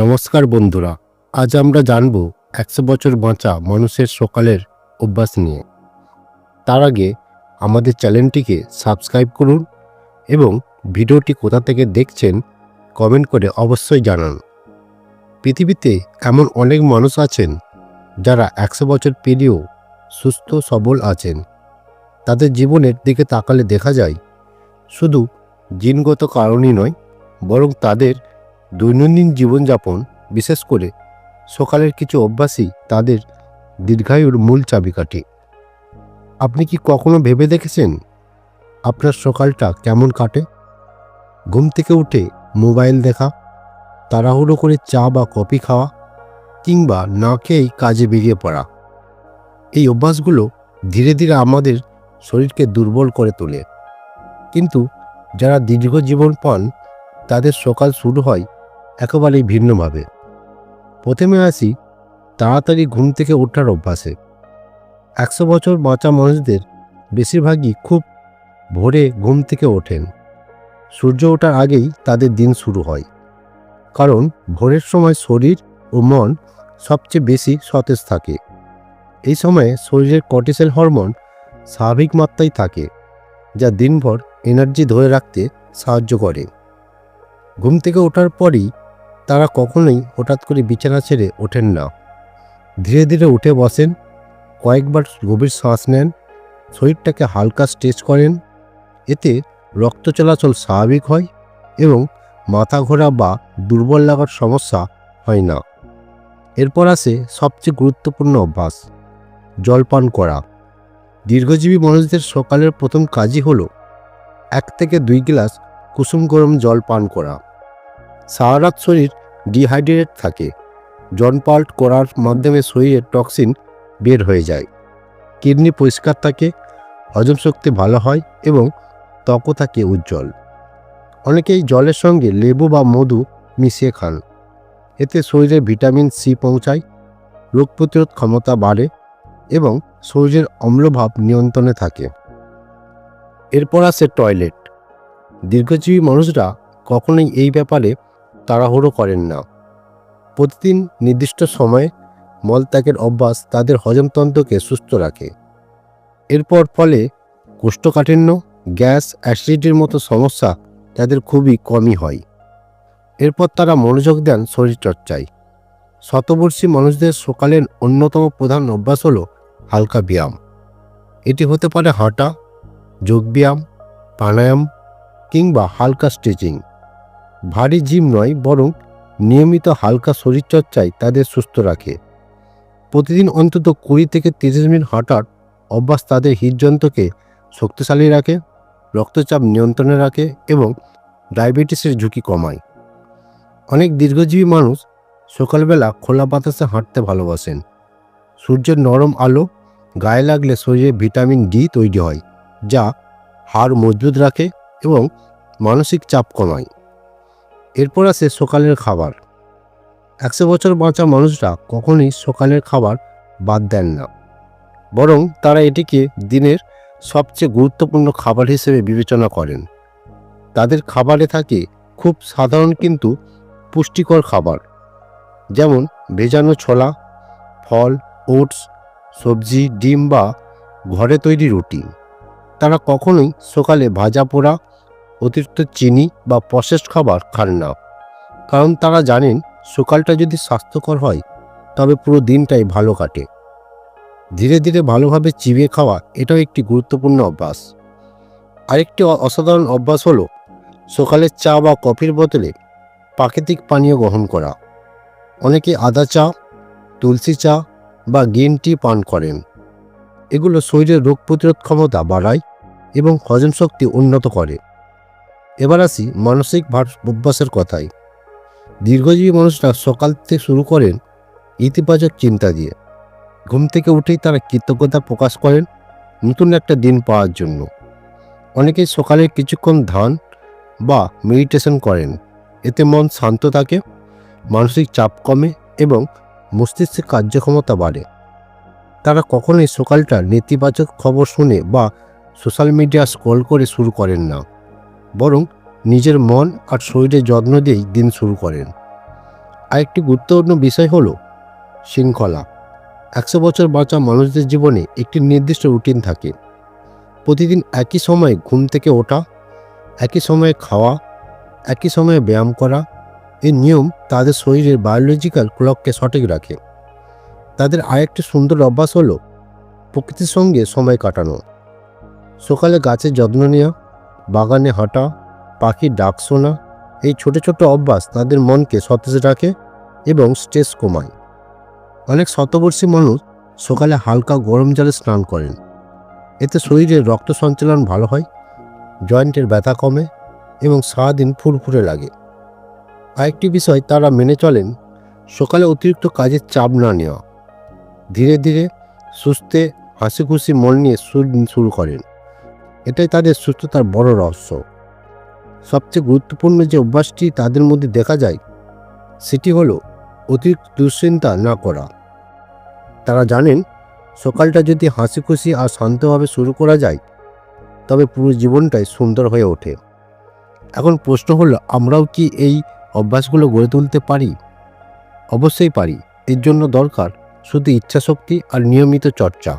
নমস্কার বন্ধুরা, আজ আমরা জানব একশো বছর বাঁচা মানুষের সকালের অভ্যাস নিয়ে। তার আগে আমাদের চ্যানেলটিকে সাবস্ক্রাইব করুন এবং ভিডিওটি কোথা থেকে দেখছেন কমেন্ট করে অবশ্যই জানান। পৃথিবীতে এমন অনেক মানুষ আছেন যারা একশো বছর পেরিয়েও সুস্থ, সবল আছেন। তাদের জীবনের দিকে তাকালে দেখা যায়, শুধু জিনগত কারণই নয়, বরং তাদের দৈনন্দিন জীবনযাপন, বিশেষ করে সকালের কিছু অভ্যাসই তাদের দীর্ঘায়ুর মূল চাবিকাঠি। আপনি কি কখনো ভেবে দেখেছেন আপনার সকালটা কেমন কাটে? ঘুম থেকে উঠে মোবাইল দেখা, তাড়াহুড়ো করে চা বা কফি খাওয়া, কিংবা না খেয়েই কাজে বেরিয়ে পড়া। এই অভ্যাসগুলো ধীরে ধীরে আমাদের শরীরকে দুর্বল করে তোলে। কিন্তু যারা দীর্ঘ জীবন পান, তাদের সকাল শুরু হয় একেবারেই ভিন্নভাবে। প্রথমে আসি তাড়াতাড়ি ঘুম থেকে ওঠার অভ্যাসে। একশো বছর বাঁচা মানুষদের বেশিরভাগই খুব ভোরে ঘুম থেকে ওঠেন। সূর্য ওঠার আগেই তাদের দিন শুরু হয়। কারণ ভোরের সময় শরীর ও মন সবচেয়ে বেশি সতেজ থাকে। এই সময়ে শরীরের কর্টিসেল হরমোন স্বাভাবিক মাত্রায় থাকে, যা দিনভর এনার্জি ধরে রাখতে সাহায্য করে। ঘুম থেকে ওঠার পরই তারা কখনোই হঠাৎ করে বিছানা ছেড়ে ওঠেন না। ধীরে ধীরে উঠে বসেন, কয়েকবার গভীর শ্বাস নেন, শরীরটাকে হালকা স্ট্রেচ করেন। এতে রক্ত চলাচল স্বাভাবিক হয় এবং মাথা ঘোরা বা দুর্বল লাগার সমস্যা হয় না। এরপর আসে সবচেয়ে গুরুত্বপূর্ণ অভ্যাস, জল পান করা। দীর্ঘজীবী মানুষদের সকালের প্রথম কাজই হলো এক থেকে দুই গ্লাস কুসুম গরম জল পান করা। সারা রাত শরীর ডিহাইড্রেট থাকে। জনপাল্ট করার মাধ্যমে শরীরের টক্সিন বের হয়ে যায়। কিডনি পরিষ্কার থাকে, হজম শক্তি ভালো হয় এবং ত্বকও থাকে উজ্জ্বল। অনেকেই জলের সঙ্গে লেবু বা মধু মিশিয়ে খান। এতে শরীরে ভিটামিন সি পৌঁছায়, রোগ প্রতিরোধ ক্ষমতা বাড়ে এবং শরীরের অম্লভাব নিয়ন্ত্রণে থাকে। এরপর আসে টয়লেট দীর্ঘজীবী মানুষরা কখনোই এই ব্যাপারে তাড়াহুড়ো করেন না। প্রতিদিন নির্দিষ্ট সময়ে মলত্যাগের অভ্যাস তাদের হজমতন্ত্রকে সুস্থ রাখে। এরপর ফলে কোষ্ঠকাঠিন্য, গ্যাস, অ্যাসিডিটির মতো সমস্যা তাদের খুবই কমই হয়। এরপর তারা মনোযোগ দেন শরীরচর্চায়। শতবর্ষী মানুষদের সকালের অন্যতম প্রধান অভ্যাস হলো হালকা ব্যায়াম। এটি হতে পারে হাঁটা, যোগব্যায়াম, প্রাণায়াম কিংবা হালকা স্ট্রেচিং। ভারী জিম নয়, বরং নিয়মিত হালকা শরীরচর্চায় তাদের সুস্থ রাখে। প্রতিদিন অন্তত কুড়ি থেকে তিরিশ মিনিট হাঁটার অভ্যাস তাদের হৃদযন্ত্রকে শক্তিশালী রাখে, রক্তচাপ নিয়ন্ত্রণে রাখে এবং ডায়াবেটিসের ঝুঁকি কমায়। অনেক দীর্ঘজীবী মানুষ সকালবেলা খোলা বাতাসে হাঁটতে ভালোবাসেন। সূর্যের নরম আলো গায়ে লাগলে শরীরে ভিটামিন ডি তৈরি হয়, যা হাড় মজবুত রাখে এবং মানসিক চাপ কমায়। এরপর আসে সকালের খাবার। একশো বছর বাঁচা মানুষরা কখনোই সকালের খাবার বাদ দেন না। বরং তারা এটিকে দিনের সবচেয়ে গুরুত্বপূর্ণ খাবার হিসেবে বিবেচনা করেন। তাদের খাবারে থাকে খুব সাধারণ কিন্তু পুষ্টিকর খাবার। যেমন ভেজানো ছোলা, ফল, ওটস, সবজি, ডিম বা ঘরে তৈরি রুটি। তারা কখনোই সকালে ভাজা পোড়া অতিরিক্ত চিনি বা প্রসেসড খাবার খান না। কারণ তারা জানেন, সকালটা যদি স্বাস্থ্যকর হয়, তবে পুরো দিনটাই ভালো কাটে। ধীরে ধীরে ভালোভাবে চিবিয়ে খাওয়া এটাও একটি গুরুত্বপূর্ণ অভ্যাস। আরেকটি অসাধারণ অভ্যাস হলো সকালে চা বা কফির বদলে প্রাকৃতিক পানীয় গ্রহণ করা। অনেকে আদা চা, তুলসী চা বা গ্রিন টি পান করেন। এগুলো শরীরের রোগ প্রতিরোধ ক্ষমতা বাড়ায় এবং হজম শক্তি উন্নত করে। এবার আসি মানসিক ভার অভ্যাসের কথায়। দীর্ঘজীবী মানুষরা সকাল থেকে শুরু করেন ইতিবাচক চিন্তা দিয়ে। ঘুম থেকে উঠেই তারা কৃতজ্ঞতা প্রকাশ করেন নতুন একটা দিন পাওয়ার জন্য। অনেকেই সকালে কিছুক্ষণ ধ্যান বা মেডিটেশন করেন। এতে মন শান্ত থাকে, মানসিক চাপ কমে এবং মস্তিষ্কের কার্যক্ষমতা বাড়ে। তারা কখনোই সকালটা নেতিবাচক খবর শুনে বা সোশ্যাল মিডিয়া স্ক্রল করে শুরু করেন না। বরং নিজের মন আর শরীরের যত্ন দিয়েই দিন শুরু করেন। আরেকটি গুরুত্বপূর্ণ বিষয় হলো শৃঙ্খলা। একশো বছর বাঁচা মানুষদের জীবনে একটি নির্দিষ্ট রুটিন থাকে। প্রতিদিন একই সময়ে ঘুম থেকে ওঠা, একই সময়ে খাওয়া, একই সময়ে ব্যায়াম করা এই নিয়ম তাদের শরীরের বায়োলজিক্যাল ক্লককে সঠিক রাখে। তাদের আরেকটি সুন্দর অভ্যাস হলো প্রকৃতির সঙ্গে সময় কাটানো। সকালে গাছের যত্ন নেওয়া বাগানে হাঁটা, পাখির ডাক শোনা, এই ছোট ছোট অভ্যাস তাদের মনকে সতেজ রাখে এবং স্ট্রেস কমায়। অনেক শতবর্ষী মানুষ সকালে হালকা গরম জলে স্নান করেন। এতে শরীরের রক্ত সঞ্চালন ভালো হয় জয়েন্টের ব্যথা কমে এবং সারাদিন ফুরফুরে লাগে। আরেকটি বিষয়, তারা মেনে চলেন, সকালে অতিরিক্ত কাজের চাপ না নেওয়া। ধীরে ধীরে সুস্থে হাসি খুশি মন নিয়ে শুরু করেন। এটাই তাদের সুস্থতার বড় রহস্য। সবচেয়ে গুরুত্বপূর্ণ যে অভ্যাসটি তাদের মধ্যে দেখা যায়, সেটি হলো অতিরিক্ত দুশ্চিন্তা না করা। তারা জানেন, সকালটা যদি হাসি খুশি আর শান্তভাবে শুরু করা যায়, তবে পুরো জীবনটাই সুন্দর হয়ে ওঠে। এখন প্রশ্ন হলো, আমরাও কি এই অভ্যাসগুলো গড়ে তুলতে পারি? অবশ্যই পারি। এর জন্য দরকার শুধু ইচ্ছাশক্তি আর নিয়মিত চর্চা।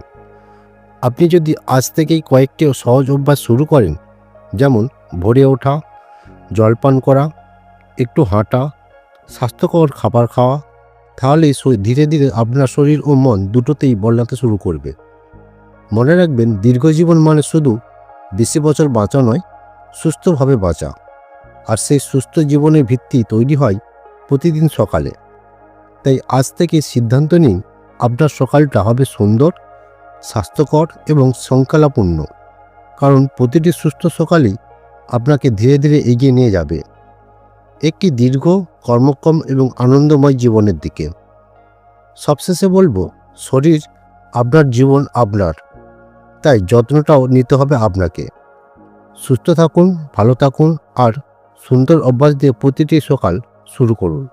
আপনি যদি আজ থেকেই কয়েকটি সহজ অভ্যাস শুরু করেন, যেমন ভোরে ওঠা, জলপান করা, একটু হাঁটা, স্বাস্থ্যকর খাবার খাওয়া, তাহলে ধীরে ধীরে আপনার শরীর ও মন দুটোতেই বদলাতে শুরু করবে। মনে রাখবেন দীর্ঘজীবন মানে শুধু বেশি বছর বাঁচা নয়, সুস্থভাবে বাঁচা। আর সেই সুস্থ জীবনের ভিত্তি তৈরি হয় প্রতিদিন সকালে। তাই আজ থেকে সিদ্ধান্ত নিন, আপনার সকালটা হবে সুন্দর স্বাস্থ্যকর এবং শৃঙ্খলাপূর্ণ কারণ প্রতিটি সুস্থ সকালই আপনাকে ধীরে ধীরে এগিয়ে নিয়ে যাবে। একটি দীর্ঘ, কর্মক্ষম এবং আনন্দময় জীবনের দিকে। সবশেষে বলব, শরীর আপনার জীবন আপনার। তাই যত্নটাও নিতে হবে আপনাকে। সুস্থ থাকুন, ভালো থাকুন আর সুন্দর অভ্যাস দিয়ে প্রতিটি সকাল শুরু করুন।